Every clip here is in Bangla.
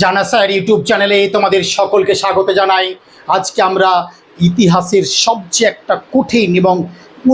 জানা স্যার ইউটিউব চ্যানেলে তোমাদের সকলকে স্বাগত জানাই। আজকে আমরা ইতিহাসের সবচেয়ে একটা কঠিন এবং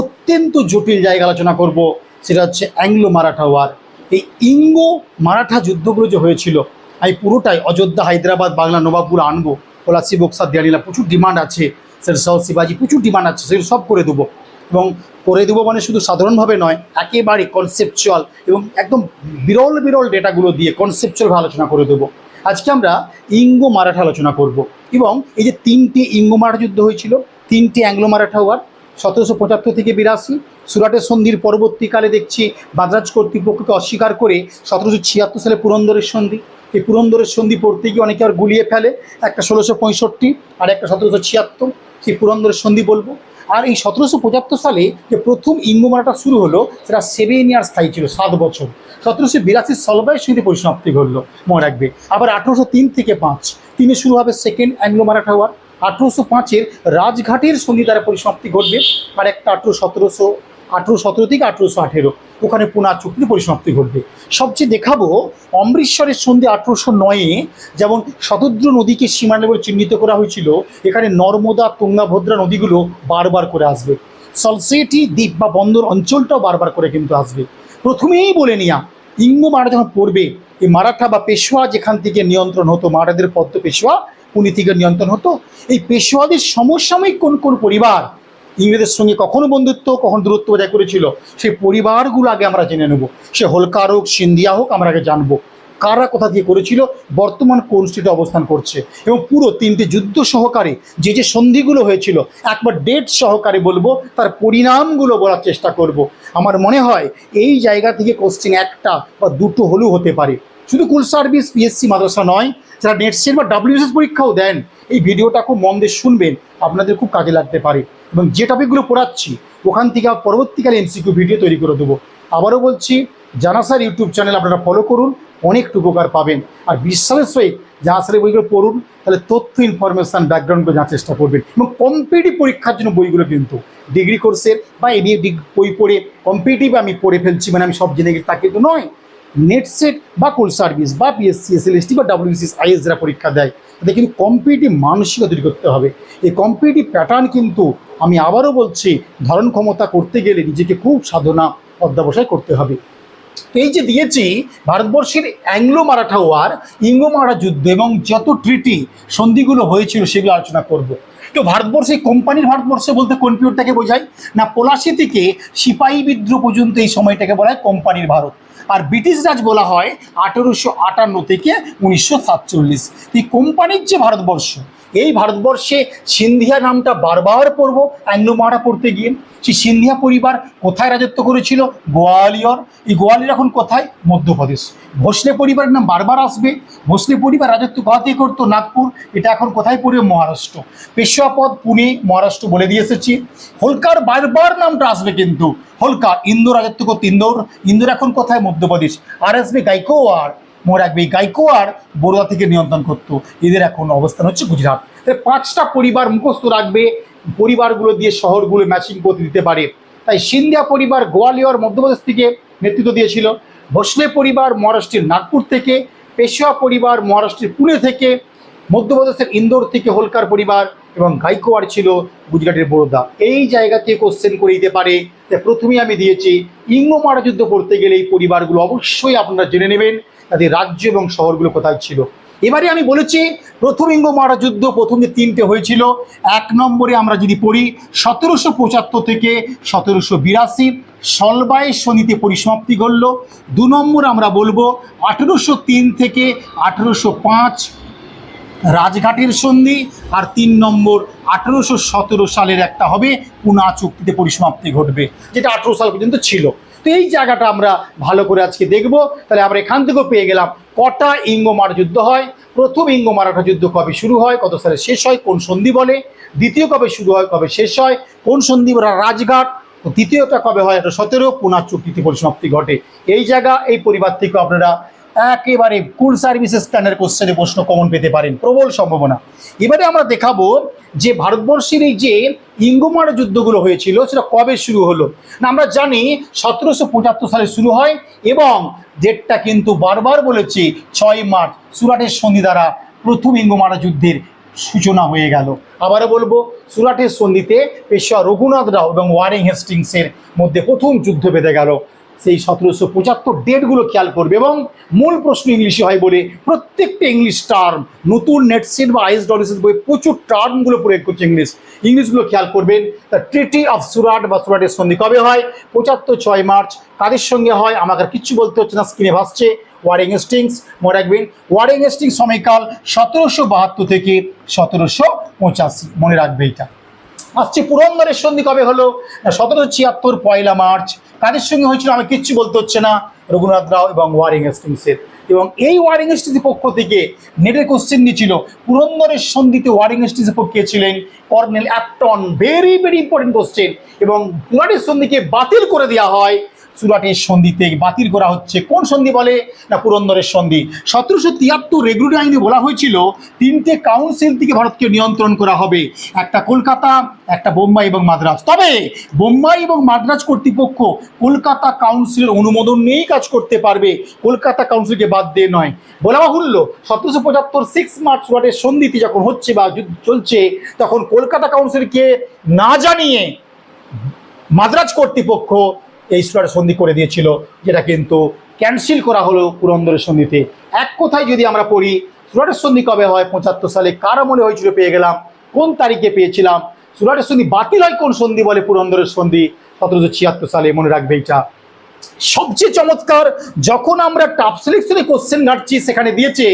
অত্যন্ত জটিল জায়গা আলোচনা করব, সেটা হচ্ছে অ্যাংলো মারাঠা ওয়ার। এই ইঙ্গো মারাঠা যুদ্ধগুলো যে হয়েছিল, আমি পুরোটাই অযোধ্যা, হায়দ্রাবাদ, বাংলা, নবাবপুর আনব। পলাশি বক্সার দেয়ালিলা প্রচুর ডিমান্ড আছে সেটা সহ শিবাজি প্রচুর ডিমান্ড আছে, সেগুলো সব করে দেবো। এবং করে দেবো মানে শুধু সাধারণভাবে নয়, একেবারে কনসেপচুয়াল এবং একদম বিরল বিরল ডেটাগুলো দিয়ে কনসেপচুয়ালভাবে আলোচনা করে দেবো। আজকে আমরা ইঙ্গো মারাঠা আলোচনা করব এবং এই যে তিনটি ইঙ্গো মারাঠা যুদ্ধ হয়েছিল, তিনটি অ্যাংলো মারাঠা ওয়ার সতেরোশো পঁচাত্তর থেকে বিরাশি, সুরাটের সন্ধির পরবর্তীকালে দেখছি বাদরাজ কর্তৃপক্ষকে অস্বীকার করে সতেরোশো ছিয়াত্তর সালে পুরন্দরের সন্ধি। এই পুরন্দরের সন্ধি পড়তে গিয়ে অনেকে আর গুলিয়ে ফেলে, একটা ষোলোশো পঁয়ষট্টি আর একটা সতেরোশো ছিয়াত্তর। সেই পুরন্দরের সন্ধি বলব। আর এই সতেরোশো পঁচাত্তর সালে যে প্রথম ইঙ্গো মারাঠা শুরু হলো, সেটা সেভেন ইয়ার স্থায়ী ছিল, সাত বছর। সতেরোশো বিরাশি সলবায়ের সঙ্গে পরিসমাপ্তি ঘটলো, মনে রাখবে। আবার আঠেরোশো তিন থেকে পাঁচ, তিনে শুরু হবে সেকেন্ড অ্যাংলো মারাঠা ওয়ার আঠেরোশো পাঁচের রাজঘাটের সন্ধি দ্বারা পরিসমাপ্তি ঘটবে, আর একটা আঠেরো সতেরোশো আঠেরো সতেরো থেকে আঠেরোশো আঠেরো। ওখানে পুনা চুক্তির পরিসমাপ্তি ঘটবে। সবচেয়ে দেখাবো অমৃতসরের সন্ধে আঠেরোশো নয়ে যেমন শতদ্র নদীকে সীমানা বলে চিহ্নিত করা হয়েছিল, এখানে নর্মদা, তুঙ্গাভদ্রা নদীগুলো বারবার করে আসবে। সলসেটি দ্বীপ বা বন্দর অঞ্চলটাও বারবার করে কিন্তু আসবে। প্রথমেই বলে নিয়া, ইঙ্গ মারা যখন পড়বে, এই মারাঠা বা পেশোয়া যেখান থেকে নিয়ন্ত্রণ হতো মারাঠাদের পদ্ম পেশোয়া, পুনি থেকে নিয়ন্ত্রণ হতো, এই পেশোয়াদের সমসাময়িক কোন কোন পরিবার ইংরেজের সঙ্গে কখনো বন্ধুত্ব, কখনো দূরত্ব বজায় করেছিল, সেই পরিবারগুলো আগে আমরা জেনে নেব। সে হোলকার হোক, সিন্ধিয়া হোক, আমরা আগে জানব। কারা কোথা দিয়ে করেছিল, বর্তমান কোন স্টেটে অবস্থান করছে। এবং পুরো তিনটি যুদ্ধ সহকারে যে যে সন্ধিগুলো হয়েছিল, একবার ডেট সহকারে বলব, তার পরিণামগুলো বলার চেষ্টা করব। আমার মনে হয় এই জায়গা থেকে কোশ্চেন একটা বা দুটো হলেও হতে পারে। শুধু কুল সার্ভিস পিএসসি মাদ্রাসা নয়, যারা নেট সেট বা ডাব্লিউএসএস পরীক্ষাও দেন, এই ভিডিওটা খুব মন দিয়ে শুনবেন, আপনাদের খুব কাজে লাগতে পারে। এবং যে টপিকগুলো পড়াচ্ছি, ওখান থেকে পরবর্তীকালে এমসিকিউ ভিডিও তৈরি করে দেবো। আবারও বলছি, জানাসার ইউটিউব চ্যানেল আপনারা ফলো করুন অনেকটু উপকার পাবেন। আর বিশ্বাসের সহিত জানাসারের বইগুলো পড়ুন, তাহলে তথ্য ইনফরমেশান ব্যাকগ্রাউন্ডগুলো জানার চেষ্টা করবেন। এবং কম্পিটিভ পরীক্ষার জন্য বইগুলো কিন্তু ডিগ্রি কোর্সের বা এবিএ বই পড়ে কম্পিটিভ আমি পড়ে ফেলছি মানে আমি সব জেনে গেছি, তা কিন্তু নয়। নেট সেট বা কোল সার্ভিস বা পিএসসি এসএলএসটি বা ডাব্লিউসিএস আইএস যারা পরীক্ষা দেয়, তাদের কিন্তু কম্পিটিভ মানসিকতা তৈরি করতে হবে। এই কম্পিটিভ প্যাটার্ন কিন্তু আমি আবারও বলছি, ধারণ ক্ষমতা করতে গেলে নিজেকে খুব সাধনা, অধ্যাবসায় করতে হবে। এই যে দিয়েছি, ভারতবর্ষের অ্যাংলো মারাঠা ওয়ার ইঙ্গো মারাঠা যুদ্ধ এবং যত ট্রিটি সন্ধিগুলো হয়েছিল সেগুলো আলোচনা করব। তো ভারতবর্ষে কোম্পানির ভারতবর্ষে বলতে কোন পিরিয়ডটাকে বোঝায়? না, পলাশি থেকে সিপাহী বিদ্রোহ পর্যন্ত এই সময়টাকে বলা হয় কোম্পানির ভারত। আর ব্রিটিশ রাজ বলা হয় আঠেরোশো আটান্ন থেকে উনিশশো সাতচল্লিশ। এই কোম্পানির যে ভারতবর্ষ এই ভারতবর্ষে সিন্ধিয়া নামটা বারবার পড়ব অ্যাংলো মারা পড়তে গিয়ে। সেই সিন্ধিয়া পরিবার কোথায় রাজত্ব করেছিল? গোয়ালিয়র। এই গোয়ালিয়র এখন কোথায়? মধ্যপ্রদেশ। ভোসলে পরিবারের নাম বারবার আসবে। ভোসলে পরিবার রাজত্ব কোথা থেকে করতো নাগপুর। এটা এখন কোথায় পড়বে? মহারাষ্ট্র। পেশোয়াপদ পুনে, মহারাষ্ট্র বলে দিয়ে এসেছি। হোলকার বারবার নামটা আসবে কিন্তু। হোলকার ইন্দোর রাজত্ব করতো ইন্দোর। ইন্দোর এখন কোথায়? মধ্যপ্রদেশ। আর আসবে গাইকোয়ার মনে রাখবে এই গাইকোয়ার বড়োয়া থেকে নিয়ন্ত্রণ করতো। এদের এখন অবস্থান হচ্ছে গুজরাট। তাই পাঁচটা পরিবার মুখস্থ রাখবে, পরিবারগুলো দিয়ে শহরগুলো ম্যাচিং করতে দিতে পারে। তাই সিন্ধিয়া পরিবার গোয়ালিয়র মধ্যপ্রদেশ থেকে নেতৃত্ব দিয়েছিল। ভোসলে পরিবার মহারাষ্ট্রের নাগপুর থেকে, পেশোয়া পরিবার মহারাষ্ট্রের পুনে থেকে, মধ্যপ্রদেশের ইন্দোর থেকে হোলকার পরিবার এবং গাইকোয়াড় ছিল গুজরাটের বরোদা। এই জায়গা থেকে কোশ্চেন করে দিতে পারে প্রথমেই আমি দিয়েছি, ইঙ্গো মারা যুদ্ধ করতে গেলে এই পরিবারগুলো অবশ্যই আপনারা জেনে নেবেন। তাদের রাজ্য এবং শহরগুলো কোথায় ছিল। এবারে আমি বলেছি, প্রথম ইঙ্গ মারা যুদ্ধ প্রথম যে তিনটে হয়েছিল, এক নম্বরে আমরা যদি পড়ি সতেরোশো পঁচাত্তর থেকে সতেরোশো বিরাশি, সলবাই শনিতে পরিসমাপ্তি ঘটল। দু নম্বর আমরা বলব আঠেরোশো তিন থেকে আঠেরোশো পাঁচ, রাজঘাটের সন্ধি। আর তিন নম্বর আঠেরোশো সতেরো সালের একটা হবে পুনা চুক্তিতে পরিসমাপ্তি ঘটবে, যেটা আঠেরো সাল পর্যন্ত ছিল। তো এই জায়গাটা আমরা ভালো করে আজকে দেখব। তাহলে আমরা এখান থেকেও পেয়ে গেলাম কটা ইঙ্গমার মারা যুদ্ধ হয়। প্রথম ইঙ্গ মারাঠা যুদ্ধ কবে শুরু হয়, কত সালে শেষ হয়, কোন সন্ধি বলে, দ্বিতীয় কবে শুরু হয়, কবে শেষ হয়, কোন সন্ধি বলা রাজঘাট, তো দ্বিতীয়টা কবে হয় একটা সতেরো, পুনা চুক্তিতে পরিসমাপ্তি ঘটে। এই জায়গা, এই পরিবার থেকে আপনারা একেবারে কুল সার্ভিসেস স্ট্যান্ডার্ড কোশ্চেনে প্রশ্ন কমন পেতে পারেন, প্রবল সম্ভাবনা। এবারে আমরা দেখাবো যে ভারতবর্ষের এই যে ইঙ্গমার যুদ্ধগুলো হয়েছিল, সেটা কবে শুরু হলো? না, আমরা জানি সতেরোশো পঁচাত্তর সালে শুরু হয় এবং ডেটটা কিন্তু বারবার বলেছি, ছয় মার্চ, সুরাটের সন্ধি দ্বারা প্রথম ইঙ্গমারা যুদ্ধের সূচনা হয়ে গেল। আবারও বলব, সুরাটের সন্ধিতে পেশোয়া রঘুনাথ রাও এবং ওয়ারিং হেস্টিংসের মধ্যে প্রথম যুদ্ধ বেঁধে গেল। সেই সতেরোশো পঁচাত্তর ডেটগুলো খেয়াল করবে এবং মূল প্রশ্ন ইংলিশে হয় বলে প্রত্যেকটা ইংলিশ টার্ম নতুন নেটসেট বা আইএস ডলিসের বই প্রচুর টার্মগুলো প্রয়োগ করছে ইংলিশ ইংলিশগুলো খেয়াল করবেন দ্য ট্রিটি অফ সুরাট বা সুরাটের সন্ধি কবে হয়? পঁচাত্তর ছয় মার্চ। কাদের সঙ্গে হয়? আমাকে কিচ্ছু বলতে হচ্ছে না স্ক্রিনে ভাসছে। ওয়ারিং হেস্টিংস মনে রাখবেন ওয়ারিং হেস্টিংস সময়কাল সতেরোশো বাহাত্তর থেকে সতেরোশো পঁচাশি। মনে রাখবে এটা। আসছে পুরন্দরের সন্ধি কবে হলো? সতেরোশো ছিয়াত্তর, পয়লা মার্চ। কাদের সঙ্গে হয়েছিল, আমি কিচ্ছু বলতে হচ্ছে না। রঘুনাথ রাও এবং ওয়ারিং হেস্টিংসের এবং এই ওয়ারিং হেস্টিংসের পক্ষ থেকে নেটের কোশ্চেন নিয়েছিল পুরন্দরের সন্ধিতে ওয়ারিং হেস্টিংসের পক্ষে ছিলেন colonel Acton. Very very important question এবং পুরাটের সন্ধিকে বাতিল করে দেওয়া হয়। সুরাটের সন্ধিতে বাতিল করা হচ্ছে। কোন সন্ধি বলে? না, পুরন্দরের সন্ধি। সতেরোশো তিয়াত্তর রেগুলেটর আইনে বলা হয়েছিল, তিনটে কাউন্সিল থেকে ভারতকে নিয়ন্ত্রণ করা হবে। একটা কলকাতা, একটা বোম্বাই এবং মাদ্রাজ তবে বোম্বাই এবং মাদ্রাজ কর্তৃপক্ষ কলকাতা কাউন্সিলের অনুমোদন নিয়েই কাজ করতে পারবে। কলকাতা কাউন্সিলকে বাদ দিয়ে নয়। বলা বাহুল্য, সতেরোশো পঁচাত্তর সিক্স মার্চ সুরাটের সন্ধিতে যখন হচ্ছে বা চলছে, তখন কলকাতা কাউন্সিলকে না জানিয়ে মাদ্রাজ কর্তৃপক্ষ এই সুরাট সন্ধি করে দিয়েছিল, যেটা কিন্তু ক্যান্সেল করা হলো পুরন্দরের সন্ধিতে। এক কথায় যদি আমরা পড়ি সুরাটের সন্ধি কবে হয়? পঁচাত্তর সালে কার আমলে হয়েছিল পেয়ে গেলাম? কোন তারিখে পেয়েছিলাম? সুরাটের সন্ধি বাতিল হয় কোন সন্ধি বলে পুরন্দরের সন্ধি? সতেরোশো ছিয়াত্তর সালে মনে রাখবে এটা সবচেয়ে চমৎকার, যখন আমরা টাপ সিলেকশনে কোশ্চেন ঘাটছি, সেখানে দিয়েছে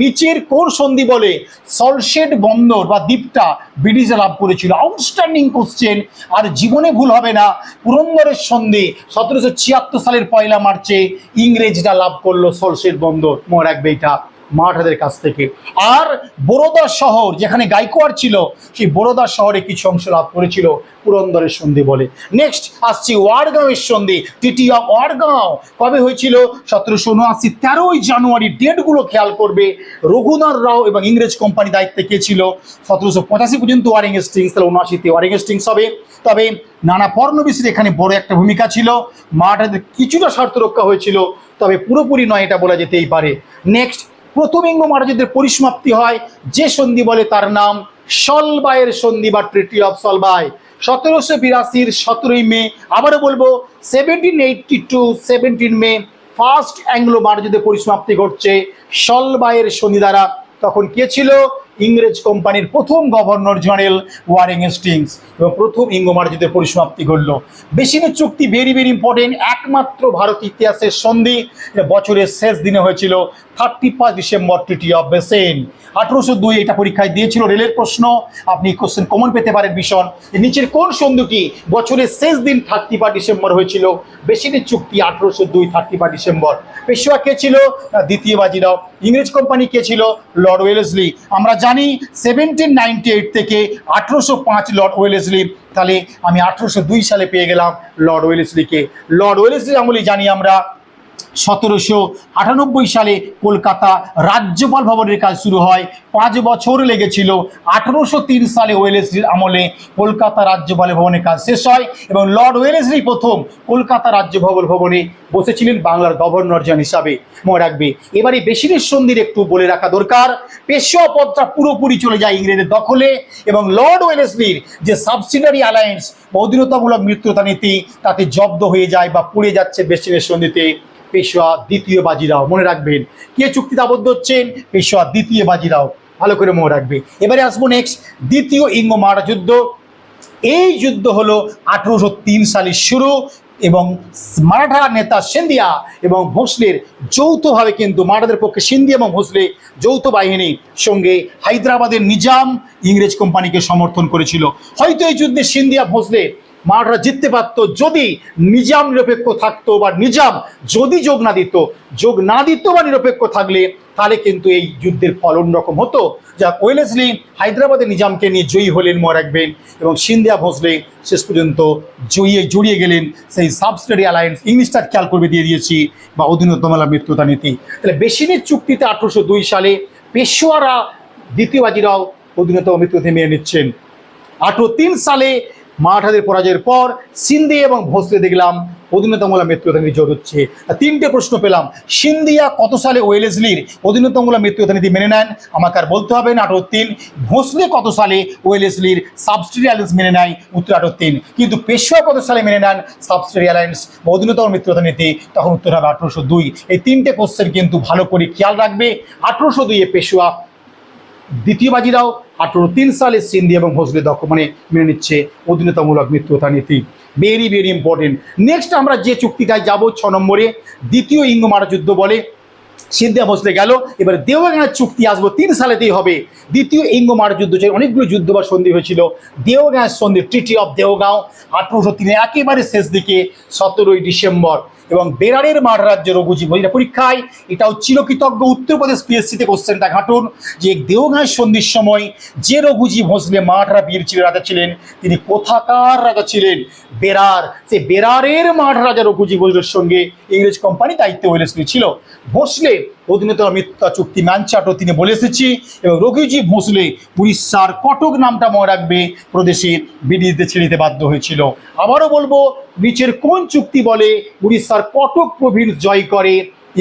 নিচের কোর সন্ধি বলে সলশেড বন্দর বা দ্বীপটা ব্রিটিশরা লাভ করেছিল। আউটস্ট্যান্ডিং কোশ্চেন আর জীবনে ভুল হবে না, পুরন্দরের সন্ধি, সতেরোশো ছিয়াত্তর সালের পয়লা মার্চে ইংরেজরা লাভ করল সলশেড বন্দর। মনে রাখবে এটা। মারাঠাদের কাছ থেকে। আর বরোদা শহর, যেখানে গাইকোয়াড় ছিল, সেই বরোদা শহরে কিছু অংশ লাভ করেছিল, পুরন্দরের সন্ধি বলে। নেক্সট আসছি ওয়ারগাঁওয়ের সন্ধি। অফ ওয়ারগাঁও। কবে হয়েছিল? সতেরোশো উনআশি, তেরোই জানুয়ারি। ডেটগুলো খেয়াল করবে। রঘুনাথ রাও এবং ইংরেজ কোম্পানি দায়িত্বে কে ছিল? সতেরোশো পঁচাশি পর্যন্ত ওয়ারিং হেস্টিংস তাহলে উনআশিতে ওয়ারিং হেস্টিংস হবে। তবে নানা পর্ণবিশের এখানে বড় একটা ভূমিকা ছিল। মারাঠাদের কিছুটা স্বার্থ রক্ষা হয়েছিল, তবে পুরোপুরি নয়, এটা বলা যেতেই পারে। নেক্সট প্রথম মারাজিদের মহারাজদের পরিসমাপ্তি হয়। যে সন্ধি বলে তার নাম সলবায়ের সন্ধি বা ট্রিটি অফ সলবাই সতেরোশো বিরাশির সতেরোই মে, আবারও বলব seventeen eighty two seventeen May first Anglo মহারাজদের পরিসমাপ্তি ঘটছে সলবায়ের সন্ধি দ্বারা। তখন কে ছিল? ইংরেজ কোম্পানির প্রথম গভর্নর জেনারেল ওয়ারিং হেস্টিংস এবং প্রথম ইঙ্গ মহারাজদের পরিসমাপ্তি ঘটল। বেশিনের চুক্তি ভেরি ভেরি ইম্পর্টেন্ট একমাত্র ভারত ইতিহাসের সন্ধি। বছরের শেষ দিনে হয়েছিল thirty first December treaty of Bassein আঠেরোশো দুই এটা পরীক্ষায় দিয়েছিল রেলের প্রশ্ন, আপনি কোশ্চেন কমন পেতে পারেন ভীষণ। নিচের কোন সন্ধিটি বছরের শেষ দিন থার্টি ফার্স্ট ডিসেম্বর হয়েছিল বেশিনের চুক্তি আঠেরোশো দুই থার্টি ফার্স্ট ডিসেম্বর পেশোয়া কে ছিল? দ্বিতীয় বাজিরাও ইংরেজ কোম্পানি কে ছিল? Lord Wellesley. আমরা জানি সেভেন্টিন নাইনটি এইট থেকে আঠেরোশো পাঁচ লর্ড ওয়েলেসলি। তাহলে আমি আঠেরোশো দুই সালে পেয়ে গেলাম লর্ড ওয়েলেসলিকে। লর্ড ওয়েলেসলি আমলি জানি আমরা সতেরোশো আটানব্বই সালে কলকাতা রাজ্যপাল ভবনের কাজ শুরু হয়। পাঁচ বছর লেগেছিল। আঠারোশো তিন সালে ওয়েলেসলির আমলে কলকাতা রাজ্যপাল ভবনের কাজ শেষ হয় এবং লর্ড ওয়েলেসলি প্রথম কলকাতা রাজ্য ভবন ভবনে বসেছিলেন বাংলার গভর্নর জন হিসাবে। মনে রাখবে, এবারে বেশিরের সন্ধির একটু বলে রাখা দরকার। পেশোয়া পদটা পুরোপুরি চলে যায় ইংরেজের দখলে এবং লর্ড ওয়েলেসলির যে সাবসিডারি অ্যালায়েন্স অধীনতামূলক মৃত্যুতা নীতি, তাতে জব্দ হয়ে যায় বা পুড়ে যাচ্ছে বেশিরের সন্ধিতে। পেশোয়া দ্বিতীয় বাজিরাও মনে রাখবেন। কে চুক্তিতে আবদ্ধ হচ্ছেন? পেশোয়া দ্বিতীয় বাজিরাও ভালো করে মনে রাখবে। এবারে আসব নেক্সট দ্বিতীয় ইঙ্গ মারা যুদ্ধ। এই যুদ্ধ হলো আঠেরোশো তিন সালে শুরু এবং মারাঠা নেতা সিন্ধিয়া এবং ভোসলের যৌথভাবে কিন্তু মারাঠাদের পক্ষে সিন্ধিয়া এবং ভোসলে যৌথ বাহিনী সঙ্গে হায়দ্রাবাদের নিজাম ইংরেজ কোম্পানিকে সমর্থন করেছিল। হয়তো এই যুদ্ধে সিন্ধিয়া, ভোসলে মারাঠারা জিততে পারতো যদি নিজাম নিরপেক্ষ থাকতো বা নিজাম যদি যোগ না দিত, যোগ না দিত বা নিরপেক্ষ থাকলে তাহলে কিন্তু এই যুদ্ধের ফল অন্যরকম হতো। যা ওয়েলেসলি হায়দ্রাবাদের নিজামকে নিয়ে জয়ী হলেন মনে রাখবেন এবং সিন্ধিয়া ভোসলে শেষ পর্যন্ত জড়িয়ে জড়িয়ে গেলেন সেই সাবস্টারি অ্যালায়েন্স। ইংলিশটা খেয়াল করবে দিয়ে দিয়েছি বা অধীনতমালা মৃত্যুতা নীতি। তাহলে বেশিনের চুক্তিতে আঠারোশো দুই সালে পেশোয়ারা দ্বিতীয় বাজিরাও অধীনতম মৃত্যুতে মেনে নিচ্ছেন। আঠারো তিন সালে মারাঠাদের পরাজয়ের পর সিন্ধি এবং ভোসলে দেখলাম অধীনতামূলক মৃত্যুদানী জোর হচ্ছে। তিনটে প্রশ্ন পেলাম। সিন্ধিয়া কত সালে ওয়েলেসলির অধীনতামূলক মৃত্যুদানীতি মেনে নেন? আমাকে আর বলতে হবে না আঠারো তিন। ভোসলে কত সালে ওয়েলেসলির সাবস্টিরি অ্যালায়েন্স মেনে নেয়? উত্তর আঠারো তিন। কিন্তু পেশোয়া কত সালে মেনে নেন? সাবস্টিরি অ্যালায়েন্স বা অধীনতম মৃত্যুদানীতি তখন উত্তর হবে আঠারোশো দুই। এই তিনটে কোশ্চেন কিন্তু ভালো করে খেয়াল রাখবে। আঠারোশো দুইয়ে পেশোয়া দ্বিতীয় বাজিরাও আঠারো তিন সালে সিন্ধি এবং ভোসলে দক্ষ মানে মেনে নিচ্ছে অধীনতামূলক মৃত্যুতা নীতি ভেরি ভেরি ইম্পর্টেন্ট নেক্সট আমরা যে চুক্তিটায় যাব, ছ নম্বরে দ্বিতীয় ইঙ্গমারা যুদ্ধ বলে সিন্ধিয়া ভোসলে গেল। এবার দেওগাঁয়ের চুক্তি আসব তিন সালেতেই হবে। দ্বিতীয় ইঙ্গমার যুদ্ধ যে অনেকগুলো যুদ্ধ বা সন্ধি হয়েছিল দেওগাঁয়ের সন্ধি ট্রিটি অফ দেওগাঁও আঠারোশো তিনে একেবারে শেষ দিকে, সতেরোই ডিসেম্বর। এবং বেরারের মাঠ রাজ্য রঘুজি বলিরা পরীক্ষায়, এটাও চিরকৃতজ্ঞ উত্তরপ্রদেশ পিএসসিতে কোশ্চেনটা ঘাটুন, যে দেওগাঁয়ের সন্ধির সময় যে রঘুজি ভোঁসলে মাঠরা বীর ছিল, রাজা ছিলেন, তিনি কোথাকার রাজা ছিলেন? বেরার। সে বেরারের মাঠ রাজা রঘুজি ভোসলের সঙ্গে ইংরেজ কোম্পানি দায়িত্ব ওয়েলেসলি ছিল। ভোসলে অধীনতম মিথ্যা চুক্তি ম্যানচাটও তিনি বলে এসেছি এবং রঘুজি ভোঁসলে উড়িষ্যার কটক নামটা মনে রাখবে, প্রদেশে ব্রিটিশদের ছেড়ে দিতে বাধ্য হয়েছিল। আবারও বলব, নিচের কোন চুক্তি বলে উড়িষ্যার কটক প্রভিন্স জয় করে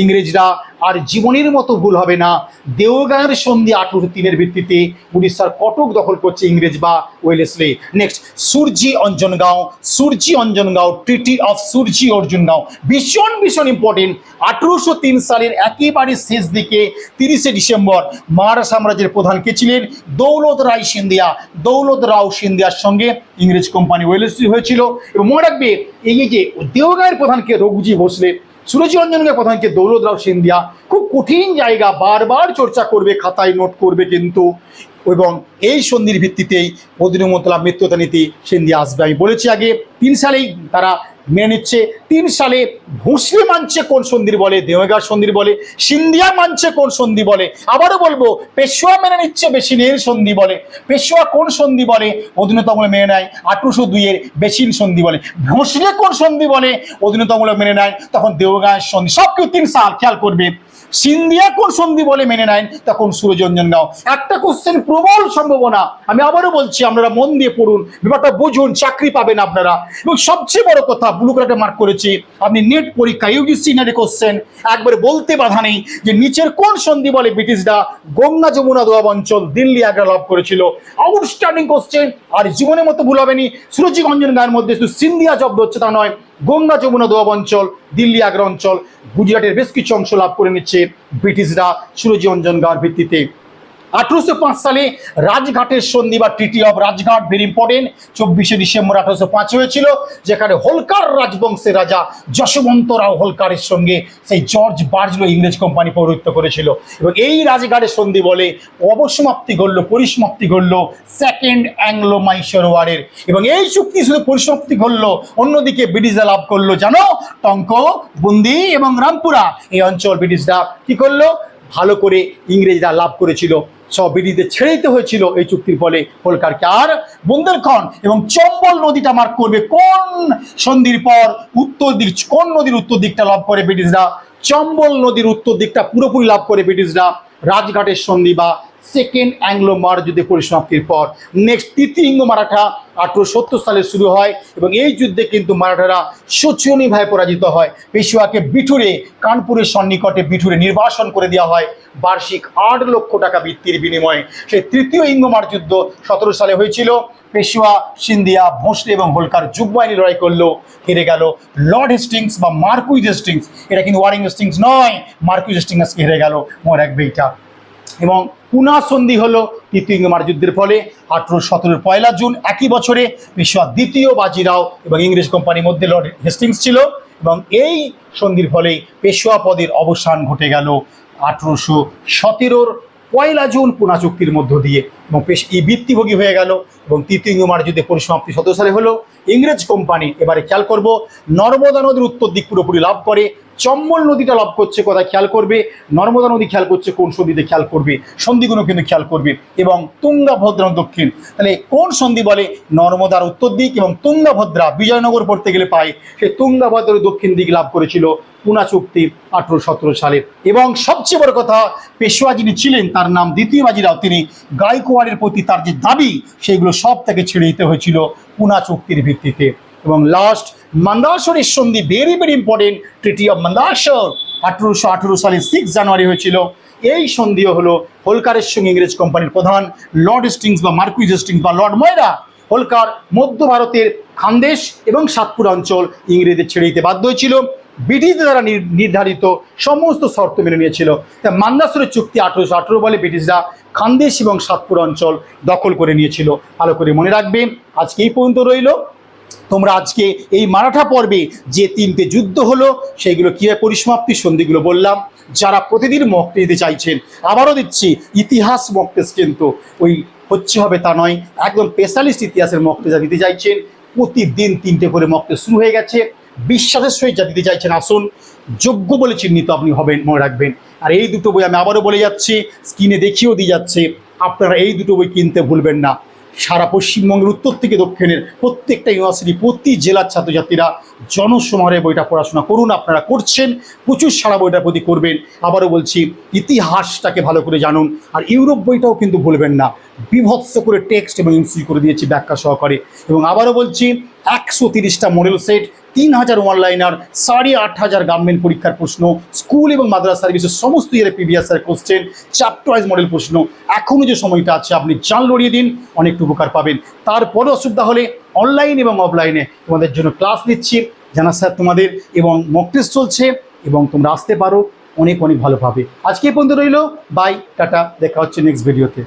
ইংরেজরা, আর জীবনের মতো ভুল হবে না। দেওগাঁয়ের সন্ধি আঠেরো তিনের ভিত্তিতে উড়িষ্যার কটক দখল করছে ইংরেজ বা ওয়েলেসলে। নেক্সট সূর্যি অঞ্জনগাঁও। সূর্যি অঞ্জনগাঁও ট্রিটি অফ সূর্যি অর্জুনগাঁও। ভীষণ ভীষণ ইম্পর্টেন্ট আঠেরোশো তিন সালের একেবারে শেষ দিকে তিরিশে ডিসেম্বর মারা সাম্রাজ্যের প্রধান কে ছিলেন? দৌলত রায় সিন্ধিয়া। দৌলত রাও সিন্ধিয়ার সঙ্গে ইংরেজ কোম্পানি ওয়েলেসলি হয়েছিল। এবং মনে রাখবে, এই যে দেওগাঁয়ের প্রধানকে রঘুজি ভোসলে সুরজি কথা প্রধানকে দৌলতরাও সিন্ধিয়া। খুব কঠিন জায়গা, বারবার চর্চা করবে, খাতায় নোট করবে কিন্তু। এবং এই সন্ধির ভিত্তিতেই অধীনমতলা মৃত্যুতা নীতি সিন্ধিয়া আসবে। আমি বলেছি আগে, তিন সালেই তারা মেনে নিচ্ছে। তিন সালে ভুসলি মানছে কোন সন্ধির বলে, দেওয়াগার সন্ধির বলে, সিন্ধিয়া মানছে কোন সন্ধি বলে। আবারও বলব, পেশোয়া মেনে নিচ্ছে বেসিনের সন্ধি বলে। পেশোয়া কোন সন্ধি বলে? অধীনতামূলক মেনে নেয় আঠারোশো দুইয়ের বেসিন সন্ধি বলে। ভুসলে কোন সন্ধি বলে? অধীনতামূলক মেনে নেয় তখন দেওগাঁয়ের সন্ধি। সব কেউ তিন সাল খেয়াল করবে। সিন্ধিয়া কোন সন্ধি বলে মেনে নেন? তখন সুরজঞ্জন গাও একটা কোশ্চেন প্রবল সম্ভাবনা। আমি আবারও বলছি, আপনারা মন দিয়ে পড়ুন। ব্যাপারটা বুঝুন, চাকরি পাবেন আপনারা। এবং সবচেয়ে বড় কথা ব্লু কালারটা মার্ক করেছি। আপনি নেট পরীক্ষা ইউজিসি নেটে কোশ্চেন একবার বলতে বাধা নেই যে নিচের কোন সন্ধি বলে ব্রিটিশরা গঙ্গা যমুনা দোয়াব অঞ্চল, দিল্লি আগ্রা লাভ করেছিল। আউটস্ট্যান্ডিং কোশ্চেন আর জীবনের মতো ভুল হবে নি। সুরজি গঞ্জন গায়ের মধ্যে শুধু সিন্ধিয়া জব্দ হচ্ছে তা নয়, গঙ্গা যমুনা দোয়াব অঞ্চল, দিল্লি আগ্রা অঞ্চল। গুজরাটের বেশ কিছু অংশ লাভ করে নিচ্ছে ব্রিটিশরা। সুরজি অঞ্জন গার ভিত্তিতে আঠারোশো পাঁচ সালে রাজঘাটের সন্ধি বা treaty of Rajghat very important চব্বিশে ডিসেম্বর আঠারোশো পাঁচ হয়েছিল, যেখানে হোলকার রাজবংশের রাজা যশবন্ত রাও হোলকারের সঙ্গে সেই জর্জ বার্জলো ইংরেজ কোম্পানি পৌরত্ব করেছিল। এবং এই রাজঘাটের সন্ধি বলে অবসমাপ্তি ঘটল, পরিসমাপ্তি ঘটল সেকেন্ড অ্যাংলো মাইশোর ওয়ারের এবং এই চুক্তি শুধু পরিসমাপ্তি ঘটল, অন্যদিকে ব্রিটিশরা লাভ করল জানো, টঙ্ক, বুন্দি এবং রামপুরা। এই অঞ্চল ব্রিটিশরা কি করল? ভালো করে ইংরেজরা লাভ করেছিল। সব বিড়িতে ছেড়ে দিতে হয়েছিল এই চুক্তির ফলে হোলকারকে আর বুন্দেলখণ্ড এবং চম্বল নদীটা মার্ক করবে কোন সন্ধির পর উত্তর দিক, কোন নদীর উত্তর দিকটা লাভ করে ব্রিটিশরা? চম্বল নদীর উত্তর দিকটা পুরোপুরি লাভ করে ব্রিটিশরা। রাজঘাটের সন্ধি বা সেকেন্ড অ্যাংলো মার যুদ্ধে পরিসমাপ্তির পর নেক্সট তৃতীয় ইঙ্গ মারাঠা আঠারোশো সত্তর সালে শুরু হয় এবং এই যুদ্ধে কিন্তু মারাঠারা শোচনীয়ভাবে পরাজিত হয়। পেশোয়াকে বিঠুরে, কানপুরের সন্নিকটে বিঠুরে নির্বাসন করে দেওয়া হয়। বার্ষিক আট লক্ষ টাকা বৃত্তির বিনিময়ে সেই তৃতীয় ইঙ্গমার যুদ্ধ সতেরো সালে হয়েছিল। পেশোয়া, সিন্ধিয়া, ভোসলে এবং হোলকার যুগবাহিনী লড়াই করল। হেরে গেল লর্ড হেস্টিংস বা মার্কুইজ হেস্টিংস। এটা কিন্তু ওয়ারিং হেস্টিংস নয়, মার্কুইজ হেস্টিংসকে হেরে গেল। মনে রাখবে এটা। এবং পুনা সন্ধি হলো তৃতীয় ইংমার যুদ্ধের ফলে। আঠেরো সতেরোর পয়লা জুন একই বছরে পেশোয়া দ্বিতীয় বাজিরাও এবং ইংরেজ কোম্পানির মধ্যে লর্ড হেস্টিংস ছিল এবং এই সন্ধির ফলে পেশোয়া পদের অবসান ঘটে গেল আঠেরোশো সতেরোর পয়লা জুন পুনা চুক্তির মধ্য দিয়ে এবং এই বৃত্তিভোগী হয়ে গেল এবং তৃতীয় ইংমার যুদ্ধে পরিসমাপ্তি সতেরো সালে হলো ইংরেজ কোম্পানি। এবারে খেয়াল করব, নর্মদা নদীর উত্তর দিক পুরোপুরি লাভ করে চম্বল নদীটা লাভ করছে কোথায়? খেয়াল করবে? নর্মদা নদী খেয়াল করছে কোন সন্ধিতে খেয়াল করবে? সন্ধিগুলো কিন্তু খেয়াল করবে। এবং তুঙ্গাভদ্রা দক্ষিণ, তাহলে কোন সন্ধি বলে? নর্মদার উত্তর দিক এবং তুঙ্গাভদ্রা বিজয়নগর পড়তে গেলে পায়। সেই তুঙ্গাভদ্রার দক্ষিণ দিক লাভ করেছিল পুনা চুক্তি আঠেরো সতেরো সালে এবং সবচেয়ে বড় কথা, পেশোয়া যিনি ছিলেন, তার নাম দ্বিতীয় বাজিরাও, তিনি গাইকোয়াড়ের প্রতি তার যে দাবি সেগুলো সব তাকে ছেড়ে দিতে হয়েছিল পুনা চুক্তির ভিত্তিতে। এবং লাস্ট মান্দাসরের সন্ধি very very important treaty of Mandasor. আঠেরোশো আঠেরো সালে সিক্স জানুয়ারি হয়েছিল। এই সন্ধিও হলো হোলকারের সঙ্গে ইংরেজ কোম্পানির প্রধান লর্ড হেস্টিংস বা মার্কুইজ হেস্টিংস বা লর্ড ময়রা। হোলকার মধ্য ভারতের খানদেশ এবং সাতপুর অঞ্চল ইংরেজদের ছেড়ে দিতে বাধ্য হয়েছিল। ব্রিটিশদের দ্বারা নির- নির্ধারিত সমস্ত শর্ত মেনে নিয়েছিল। তা মান্দাসরের চুক্তি আঠেরোশো আঠেরো বলে ব্রিটিশরা খানদেশ এবং সাতপুর অঞ্চল দখল করে নিয়েছিল। ভালো করে মনে রাখবে আজকে এই পর্যন্ত রইল। তোমরা আজকে এই মারাঠা পর্বে যে তিনটে যুদ্ধ হলো সেইগুলো কীভাবে পরিসমাপ্তি, সন্ধিগুলো বললাম। যারা প্রতিদিন মক নিতে চাইছেন, আবারও দিচ্ছি, ইতিহাস মক টেস্ট কিন্তু ওই হচ্ছে হবে তা নয়, একদম স্পেশালিস্ট ইতিহাসের মক টেস্ট দিতে চাইছেন, প্রতিদিন তিনটে করে মক টেস্ট শুরু হয়ে গেছে। বিশ্বাসের সহিত যা দিতে চাইছেন, আসুন, যোগ্য বলে চিহ্নিত আপনি হবেন, মনে রাখবেন। আর এই দুটো বই আমি আবারও বলে যাচ্ছি স্ক্রিনে দেখিয়েও দিয়ে যাচ্ছে, আপনারা এই দুটো বই কিনতে ভুলবেন না। সারা পশ্চিমবঙ্গের উত্তর থেকে দক্ষিণের প্রত্যেকটা ইউনিভার্সিটি, প্রতি জেলার ছাত্রছাত্রীরা জনসমারে বইটা পড়াশোনা করুন, আপনারা করছেন, প্রচুর সারা বইটার প্রতি করবেন। আবারও বলছি, ইতিহাসটাকে ভালো করে জানুন, আর ইউরোপ বইটাও কিন্তু ভুলবেন না। বিভৎস করে টেক্সট এবং ইনসিল করে দিয়েছি ব্যাখ্যা সহকারে। এবং আবারও বলছি, একশো তিরিশটা মডেল সেট তিন হাজার লাইনার সাড়ে আট হাজার গভর্নমেন্ট পরীক্ষার প্রশ্ন, স্কুল এবং মাদ্রাসা সার্ভিসের সমস্ত ইয়ারে প্রিভিয়াস এর কোশ্চেন চ্যাপ্টার ওয়াইজ মডেল প্রশ্ন। এখনও যে সময়টা আছে, আপনি জান লড়িয়ে দিন, অনেকটা উপকার পাবেন। তারপরে অসুবিধা হলে অনলাইন এবং অফলাইনে তোমাদের জন্য ক্লাস নিচ্ছি। জানা স্যার তোমাদের, এবং মক টেস্ট চলছে, এবং তোমরা আসতে পারো, অনেক অনেক ভালোভাবে আজকে পর্যন্ত রইল বাই টাটা, দেখা হচ্ছে নেক্সট ভিডিওতে